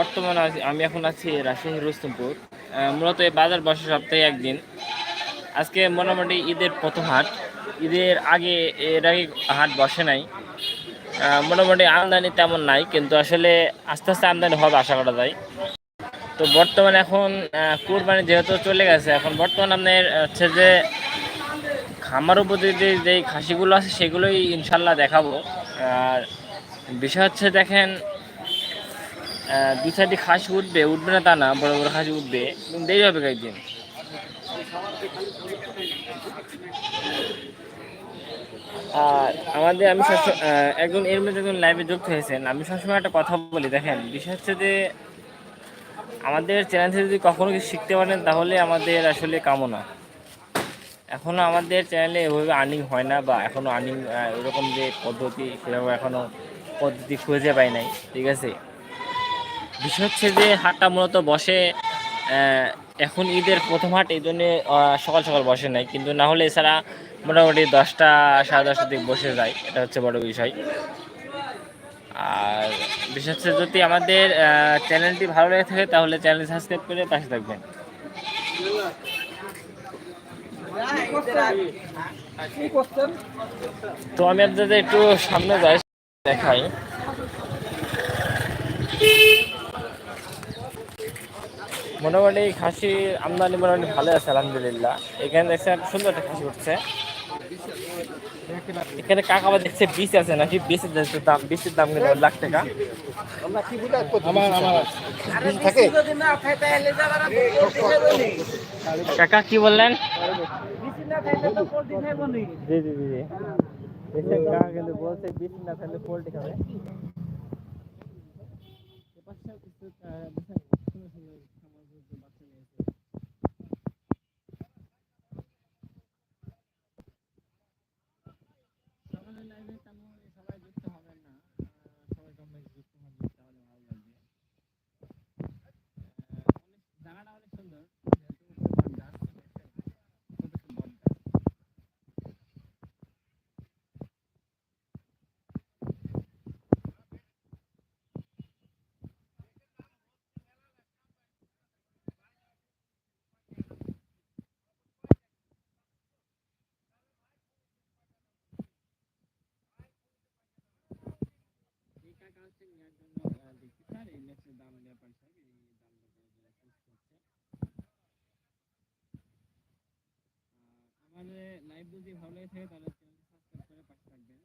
বর্তমানে আমি এখন আছি রাজশাহী রুস্তমপুর মূলত এই বাজার বসে সপ্তাহে একদিন। আজকে মোটামুটি ঈদের প্রথম হাট। ঈদের আগে, এর আগে হাট বসে নাই। মোটামুটি আমদানি তেমন নাই, কিন্তু আসলে আস্তে আস্তে আমদানি হবে আশা করা যায়। তো বর্তমানে এখন কুরবানি যেহেতু চলে গেছে, এখন বর্তমানে আপনার হচ্ছে যে খামার উপযোগী যে খাসিগুলো আছে, সেগুলোই ইনশাল্লাহ দেখাবো। আর বিষয় হচ্ছে দেখেন দু চারটি খাসি উঠবে উঠবে না তা না, বড় বড় খাসি উঠবে। দেরি হবে কয়েকদিন আর আমাদের আমি একজন এর মধ্যে একজন লাইভে যুক্ত হয়েছেন। আমি সবসময় একটা কথা বলি, দেখেন, বিষয় হচ্ছে যে আমাদের চ্যানেল থেকে যদি কখনো কিছু শিখতে পারেন, তাহলে আমাদের আসলে কামনা। এখনও আমাদের চ্যানেলে এভাবে আর্নিং হয় না বা এখনও আর্নিং এরকম যে পদ্ধতি, সেরকম এখনও পদ্ধতি খুঁজে পাই নাই, ঠিক আছে? বিষয় হচ্ছে যে হাটটা মূলত বসে এখন ঈদের প্রথম হাট, এই জন্যে সকাল সকাল বসে নাই। কিন্তু না হলে এছাড়া মোটামুটি দশটা, সাড়ে দশটার দিকে বসে যায়। এটা হচ্ছে বড় বিষয়। আর বিশেষ হচ্ছে যদি আমাদের চ্যানেলটি ভালো লেগে থাকে, তাহলে চ্যানেল সাবস্ক্রাইব করে পাশে থাকবেন। তো আমি আপনাদের একটু সামনে যাই, দেখাই। মোটামুটি খাসি আমদানি মোটামুটি ভালো আছে আলহামদুলিল্লাহ। এখানে দেখছেন একটা সুন্দর একটা খাসি উঠছে। এখানে কাকা আবার দেখছে বিষ আছে নাকি? বিষের দাম বিষের দাম কিন্তু লাখ টাকা। থাকে কাকা কি বললেন? জি জি জি জি। কাকা কিন্তু বলছে বিষ না থাকলে পোল্ট্রি খাবে জায়গাটা অনেক সুন্দর এই টাকা হচ্ছে নেওয়ার জন্য আহ, দেখছি দাম নেওয়ার পর স্যার এই দাম আমাদের লাইভ যদি ভালো লাগে থাকে তাহলে চ্যানেলটি সাবস্ক্রাইব করে পাশে থাকবেন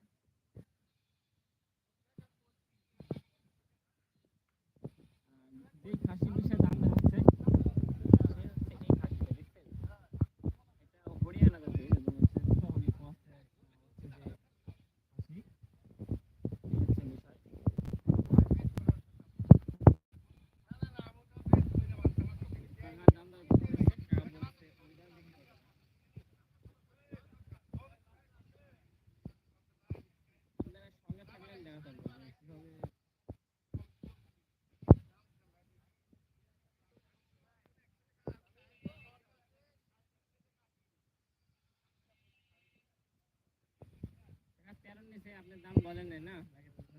আর যেই খাসি বিষয়ে দাম দেখাচ্ছে সে হচ্ছে এই খাসিটা দেখছেন এটা হরিয়ানা জাতের এবং হচ্ছে শহরি ক্রস হচ্ছে যে খাসি এই হচ্ছে বিষয় টাকার দাম দর করতেছে, টাকা বলছে, ওই দাম দেখে নিতে হবে। আপনারা সঙ্গে থাকলে দেখা যাবে যে কীভাবে টাকা তেরোর নিচে আপনার দাম বলেন না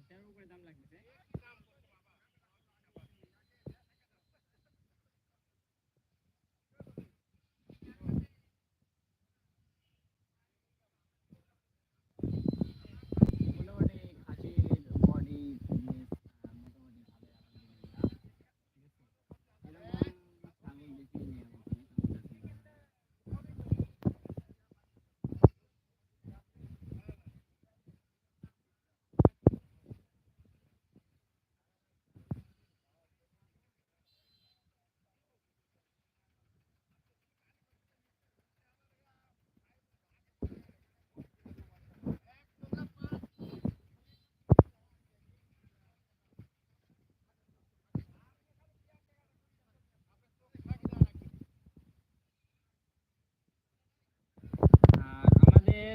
তেরোর উপরে দাম লাগতেছে মোটামুটি খাসির বডি ফিটনেস মোটামুটি ভালো আলহামদুলিল্লাহ ঠিক আছে এরকম ছাগল বেশি নেই আমার কাছে আমার কাছে আর আমাদের লাইভটি আজকে কে কোন আছেন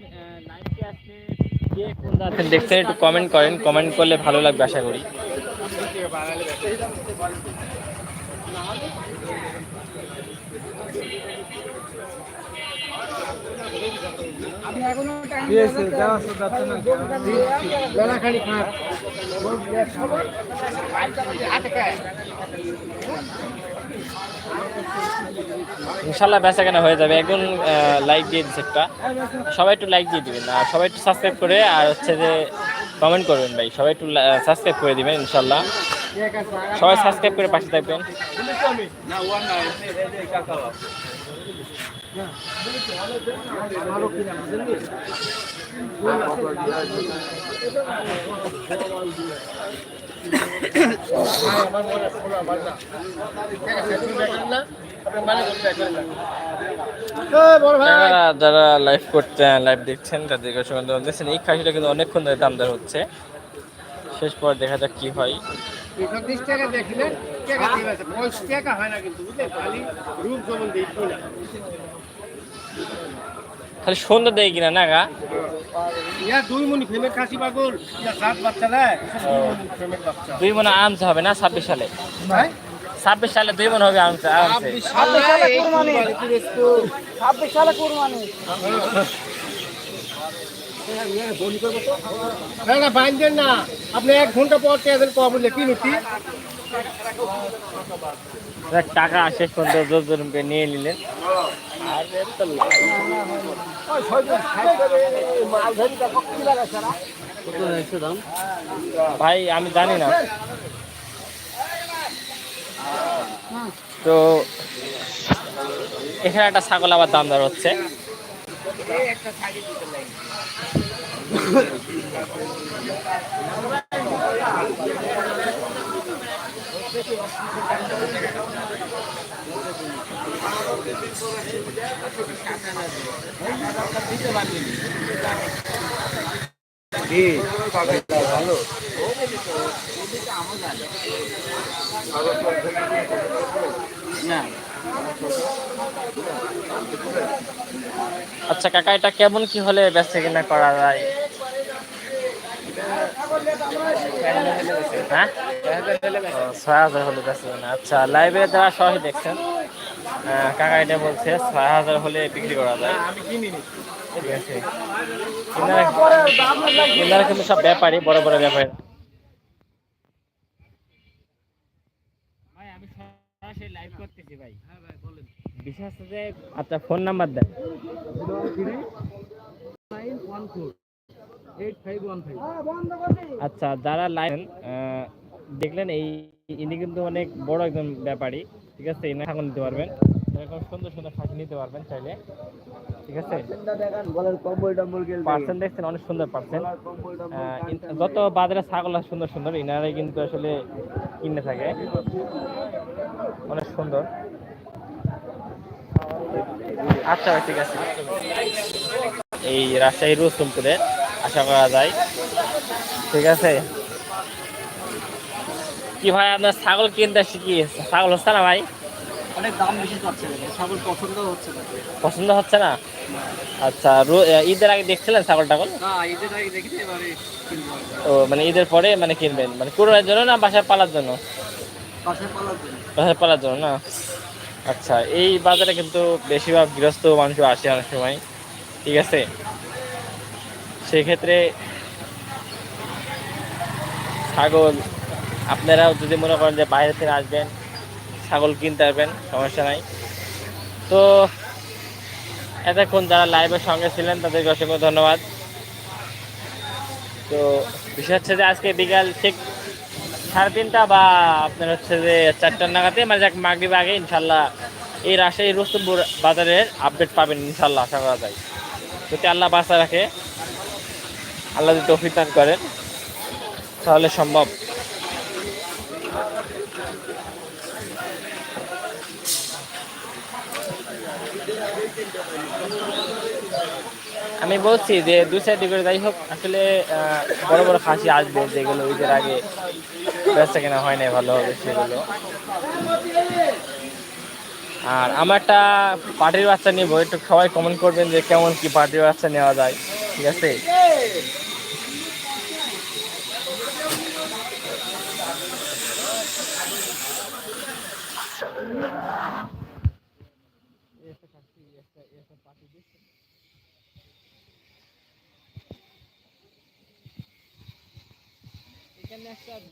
দেখছেন একটু কমেন্ট করেন কমেন্ট করলে ভালো লাগবে আশা করি। ইনশাল্লাহ বেচা কেনা হয়ে যাবে। একজন লাইক দিয়ে দিচ্ছে একটা। সবাই একটু লাইক দিয়ে দিবেন। আর সবাই একটু সাবস্ক্রাইব করে, আর হচ্ছে যে কমেন্ট করবেন ভাই। সবাই একটু সাবস্ক্রাইব করে দিবেন ইনশাল্লাহ। সবাই সাবস্ক্রাইব করে পাশে থাকবেন। আপনারা যারা লাইভ করতে লাইভ দেখছেন তাদের ধন্যবাদ। দিচ্ছেন এই খাসিটা কিন্তু অনেকক্ষণ ধরে দামদার হচ্ছে। শেষ পর দেখা যাক কি হয়। একত্রিশ টাকা দেখলে টাকা দিয়ে আছে পঁয়ত্রিশ টাকা হয় না কিন্তু রূপ যেমন দেখি না খালি সন্ধ্যা দেয় কিনা না গা? দুই মনি ফেমের খাসি পাগল। ইয়া সাত বাচ্চা দেয় দুই মনি ফেমের বাচ্চা। দুই মনে আনতে হবে না ছাব্বিশ সালে? ভাই ছাব্বিশ সালে দুই মনে হবে ছাব্বিশ সালে। কুরবানি। না না বাইন্দেন না। আপনি এক ঘণ্টা পর কম কি টাকা শেষ পর্যন্ত জোর জোর করে নিয়ে নিলেন। ভাই, আমি জানি না তো এখানে একটা ছাগল আবার দাম দর হচ্ছে আচ্ছা কাকা এটা কেমন কি হলে বেচে কিনা করা যায়? হ্যাঁ? হাজার হলে আচ্ছা লাইব্রেরি যারা সরাসরি দেখছেন কাকা এটা বলছে, ছয় হাজার হলে বিক্রি করা যায়। ঠিক আছে। কিন্তু সব ব্যাপারী, বড় বড় ব্যাপারী। লাইভ যে আচ্ছা ফোন নাম্বার দেন। আচ্ছা যারা লাইন দেখলেন এই ইনি কিন্তু অনেক বড় একজন ব্যাপারী ঠিক আছে? ইনি এখন নিতে পারবেন। এরকম সুন্দর সুন্দর খাসি নিতে পারবেন চাইলে ঠিক আছে? পার্সেন্ট দেখছেন অনেক সুন্দর পার্সেন্ট যত বাজারে ছাগল আছে সুন্দর সুন্দর ইনারাই কিন্তু আসলে কিনে থাকে। অনেক সুন্দর। আচ্ছা ঠিক আছে। এই রাজশাহী রুস্তমপুরে আশা করা যায়। ঠিক আছে। কি ভাই আপনার ছাগল কিনতে শিখি ছাগল হচ্ছে না ভাই? অনেক দাম বেশি পাচ্ছে ছাগল পছন্দ হচ্ছে না। পছন্দ হচ্ছে না? আচ্ছা ঈদের আগে দেখছিলেন ছাগল টাগল? না ঈদের আগে দেখি এবারে কিনবো। ও মানে ঈদের পরে মানে কিনবেন? মানে কুরবানির জন্য না বাসায় পালার জন্য? পাশে পালার জন্য। বাসায় পালার জন্য না? আচ্ছা এই বাজারে কিন্তু বেশিরভাগ গৃহস্থ মানুষ আসে অনেক সময়। ঠিক আছে? সেক্ষেত্রে ছাগল, আপনারাও যদি মনে করেন যে বাইরে থেকে আসবেন, ছাগল কিনতে পারবেন সমস্যা নাই। তো এতক্ষণ যারা লাইভের সঙ্গে ছিলেন, তাদেরকে অসংখ্য ধন্যবাদ। তো বিষয় হচ্ছে যে আজকে বিকাল ঠিক সাড়ে তিনটা বা আপনার হচ্ছে যে চারটার নাগাদে মানে যাক মাগরিব আগে ইনশাল্লাহ এই রাজশাহী রুস্তমপুর বাজারের আপডেট পাবেন ইনশাল্লাহ আশা করা যায়। যদি আল্লাহ বাঁচা রাখে। আল্লাহ যদি তৌফিক দান করেন, তাহলে সম্ভব। আমি বলছি যে, দু সাইডে করে যাই হোক, আসলে বড় বড় খাসি আসবে, যেগুলো ঈদের আগে বেচা কেনা হয় না ভালো হবে সেগুলো। আর আমার একটা পার্টির বাচ্চা নিবো, একটু সবাই কমেন্ট করবেন যে কেমন কি পার্টির বাচ্চা নেওয়া যায়, ঠিক আছে?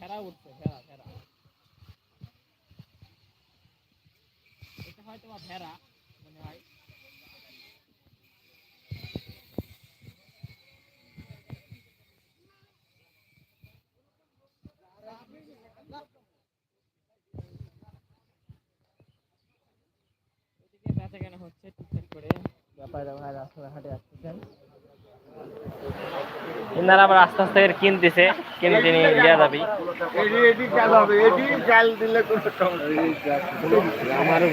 ভেড়া উঠছে ভেড়া ভেড়া। এটা হয়তো ভেড়া মনে হয় ওদিকে বেচা কেনা হচ্ছে টুকটাক করে ব্যাপারে ভাই রাস্তায় হাটে আসতেছেন এনারা আবার আস্তে আস্তে করে কিনতেছে কিনে তিনি লিয়া যাবি আমারও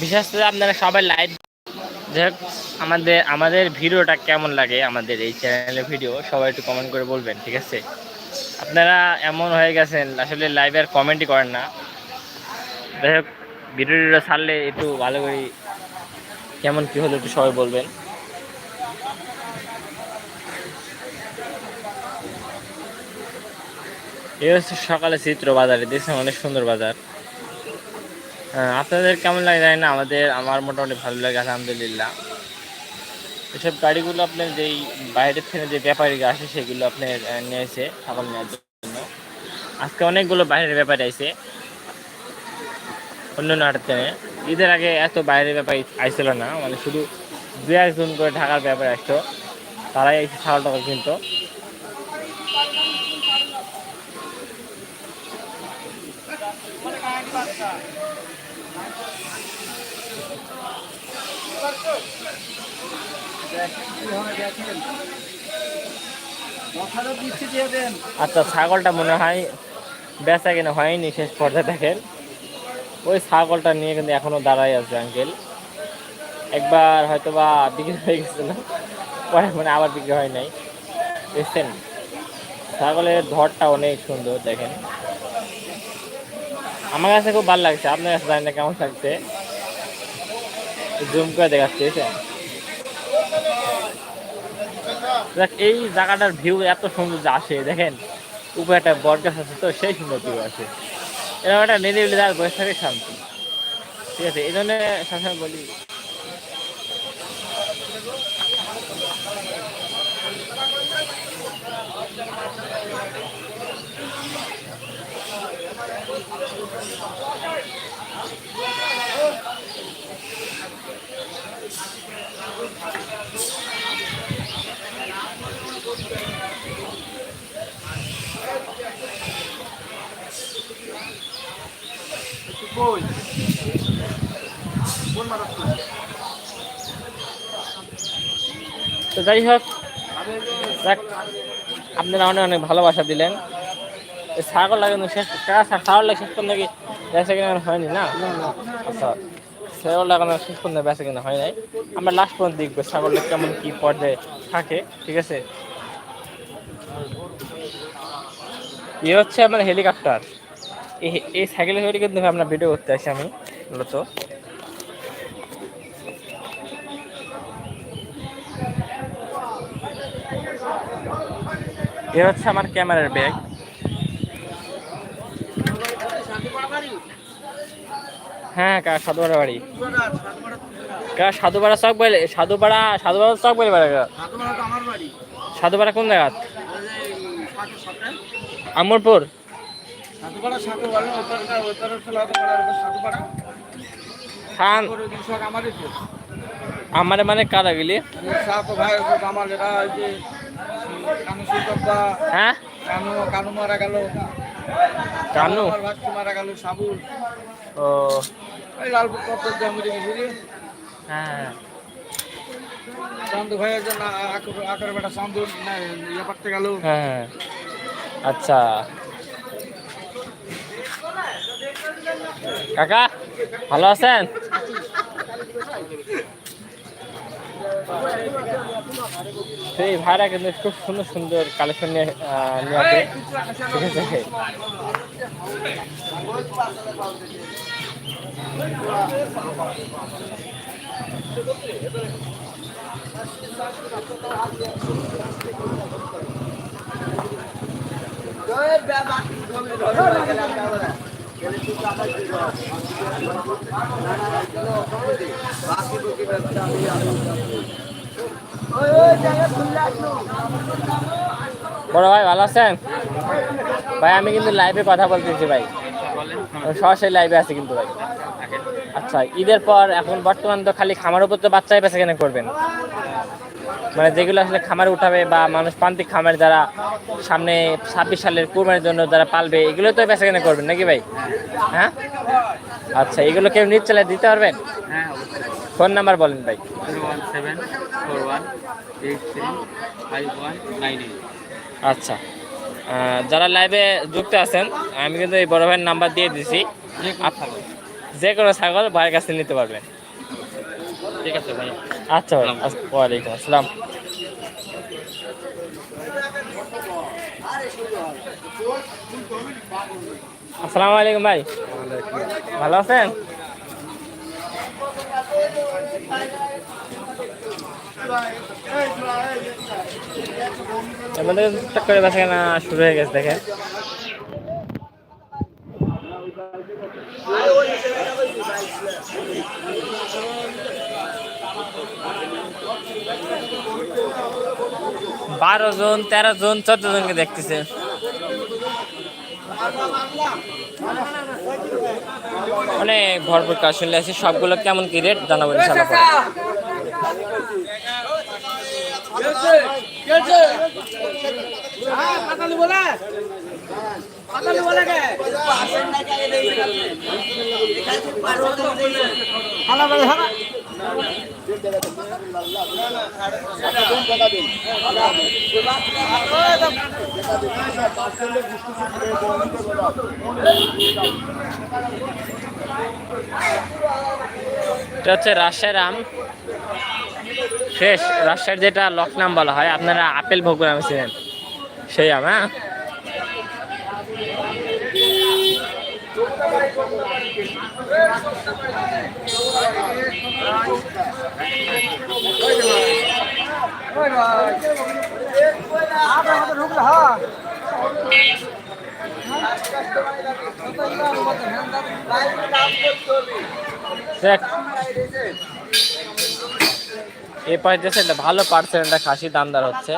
বিশেষ করে আপনারা সবাই লাইভ যাই আমাদের আমাদের ভিডিওটা কেমন লাগে আমাদের এই চ্যানেলের ভিডিও সবাই একটু কমেন্ট করে বলবেন, ঠিক আছে? আপনারা এমন হয়ে গেছেন, আসলে লাইভে আর কমেন্টই করেন না। যাই হোক, ভিডিওটা ছাড়লে একটু ভালো করে কেমন কী হলো একটু সবাই বলবেন। এই হচ্ছে সকালে চিত্র বাজারে, দেখছেন অনেক সুন্দর বাজার। আপনাদের কেমন লাগে জানি না, আমাদের, আমার মোটামুটি ভালো লাগে, আলহামদুলিল্লাহ। এসব গাড়িগুলো আপনার যেই বাইরের থেকে যে ব্যাপারীরা আসে, সেগুলো আপনার নিয়েছে ছাগল নেওয়ার জন্য। আজকে অনেকগুলো বাইরের ব্যাপারী আইছে। অন্য হাটের থেকে। ঈদের আগে এত বাইরের ব্যাপারী আইছিল না। মানে শুধু দু একজন করে ঢাকার ব্যাপারে আসতো। তারাই এসে ছাগল টাকা কিনতো। দেন আচ্ছা ছাগলটা মনে হয় বেচা কিনা হয়নি শেষ পর্যায়ে, দেখেন। ওই ছাগলটা নিয়ে কিন্তু এখনও দাঁড়াই আছে আঙ্কেল একবার হয়তো বা বিক্রি হয়ে গেছে না? পরে মানে আবার বিক্রি হয় নাই। বুঝছেন ছাগলের ধরটা অনেক সুন্দর, দেখেন। আমার কাছে খুব ভালো লাগছে, আপনার কাছে জানি না কেমন লাগছে। জুম করে দেখাচ্ছে বুঝছেন দেখ, এই জায়গাটার ভিউ এত সুন্দর যে আসে, দেখেন, উপরে একটা বট গাছ আছে তো, সেই সুন্দর ভিউ আসে। এরকম একটা নিরিবিলি জায়গা বসে থাকে শান্তি। ঠিক আছে, এই জন্য সবসময় বলি তো যাই হোক, যাক, আপনারা অনেক অনেক ভালোবাসা দিলেন। ছাগল লাগানো শেষ ছাগল লাগে শেষ পর্যন্ত কি বেচা কিনা হয়নি না? আচ্ছা ছাগল লাগানো শেষ পর্যন্ত বেচা কিনা হয় নাই। আমরা লাস্ট পর্যন্ত দেখব ছাগলটা কেমন কি পর্যায়ে থাকে, ঠিক আছে? ইয়ে হচ্ছে আমার হেলিকপ্টার এই এই সাইকেলের হেলি কিন্তু আমরা ভিডিও করতে আসি আমি মূলত। এ হচ্ছে আমার ক্যামেরার ব্যাগ। হ্যাঁ কা সাধুপাড়া বাড়ি? কা সাধুপাড়া চক বলে সাধুপাড়া সাধুপাড়া চক বলে বাড়ি। সাধুপাড়া কোন জায়গা আমরপুর। খান আমার মানে কারা গেলি? সাপ ভাই ওসব আমার যেটা ওই যে কানু সুতব্বা হ্যাঁ? কানু কানু মারা গেল। কানু? মারা গেল সাবুল। ও। লালপুর কপ্পর দিয়ে মরে গেছি রে। হ্যাঁ। চান্দু ভাই একজন আকার বেটা চান্দু ইয়ে পাঠতে গেল। হ্যাঁ। আচ্ছা। কাকা ভালো আছেন? সেই ভাইরা কিন্তু খুব সুন্দর সুন্দর কালেকশন নিয়ে আসে। বড় ভাই, ভালো আছেন? ভাই, আমি কিন্তু লাইভে কথা বলতেছি ভাই। সরাসরি লাইভে আছে কিন্তু ভাই। আচ্ছা ঈদের পর এখন বর্তমান তো খালি খামার উপর তো বাচ্চাই বেচা কেনা করবেন? মানে যেগুলো আসলে খামারে উঠাবে বা মানুষ প্রান্তিক খামার যারা সামনে ছাব্বিশ সালের কুরবানির জন্য যারা পালবে এগুলো তো বেচা কেনা করবেন নাকি ভাই? হ্যাঁ? আচ্ছা এগুলো কেউ নিজ চালায় দিতে পারবেন? হ্যাঁ ফোন নাম্বার বলেন ভাই। আচ্ছা যারা লাইভে যুক্ত আছেন আমি কিন্তু এই বড় ভাইয়ের নাম্বার দিয়ে দিছি। যে কোনো ছাগল। ভাইয়ের কাছে নিতে পারবেন। ঠিক আছে ভাই আচ্ছা ভাই ওয়ালাইকুম আসসালাম। আসসালামু আলাইকুম ভাই। ভালো আছেন? আমাদের টুকটাক করে কেনা শুরু হয়ে গেছে দেখেন। বারো জন, তেরো জন, চোদ্দ জনকে দেখতেছে অনেক ভরপুর কাজ শুনলে আছি, সবগুলো কেমন কি রেট জানাব ইনশাল্লাহ পরে। এটা হচ্ছে রাজশাহীর আম। ফ্রেশ রাজশাহীর যেটা লকনাম বলা হয়, আপনারা আপেল ভোগ আমি ছিলেন সেই আম হ্যাঁ? দেখ। এ পাশে ভালো পার্সেন্টটা খাসি দামদার হচ্ছে।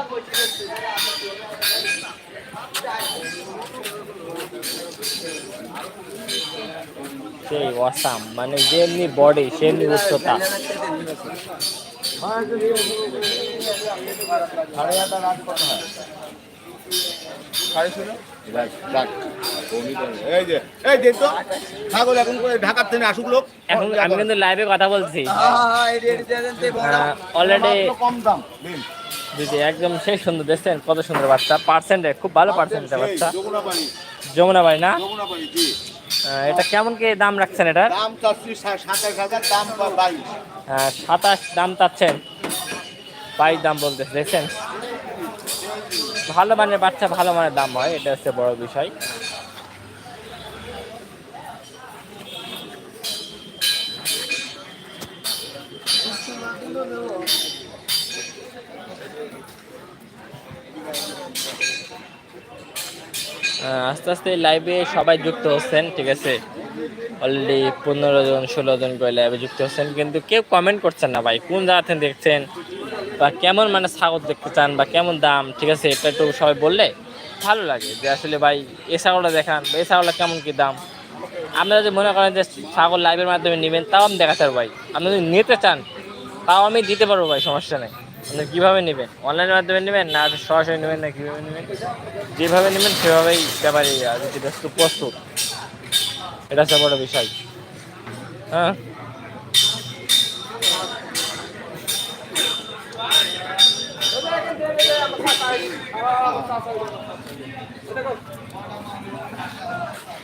সেই অসাম মানে যেমনি বডি সেমনি উচ্চতা। এখন আমি কিন্তু লাইভে কথা বলছি। অলরেডি কম দাম দিদি একদম সেই সুন্দর দেখছেন কত সুন্দর বাচ্চা। পার্সেন্টে খুব ভালো পার্সেন্টের বাচ্চা। যমুনা ভাই না? এটা কেমন কি দাম রাখছেন এটার? দাম চাচ্ছি সাতাশ হাজার দাম বাইশ। আহ, সাতাশ দাম চাচ্ছেন। বাইশ দাম বলতেছে দেখছেন? ভালো মানের বাচ্চা ভালো মানের দাম হয় এটা হচ্ছে বড় বিষয়। আস্তে আস্তে লাইভে সবাই যুক্ত হচ্ছেন, ঠিক আছে? অলরেডি পনেরো জন, ষোলো জন করে লাইভে যুক্ত হচ্ছেন, কিন্তু কেউ কমেন্ট করছেন না ভাই। কোন জায়গা থেকে দেখছেন? বা কেমন মানে ছাগল দেখতে চান? বা কেমন দাম? ঠিক আছে, এটা একটু সবাই বললে ভালো লাগে যে আসলে ভাই এ ছাগলটা দেখান, বা এই ছাগলটা কেমন কী দাম? আপনারা যদি মনে করেন যে ছাগল লাইভের মাধ্যমে নেবেন, তাও আমি দেখাতে পারব ভাই। আপনি যদি নিতে চান, তাও আমি দিতে পারব ভাই, সমস্যা নেই। আপনি কীভাবে নেবেন? অনলাইনের মাধ্যমে নেবেন না সরাসরি নেবেন না? কীভাবে নেবেন? যেভাবে নেবেন, সেভাবেই ব্যাপারে একটু প্রস্তুত, এটা হচ্ছে বড় বিষয়। হ্যাঁ?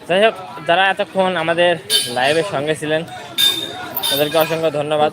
যাই হোক, যারা এতক্ষণ আমাদের লাইভের সঙ্গে ছিলেন, তাদেরকে অসংখ্য ধন্যবাদ।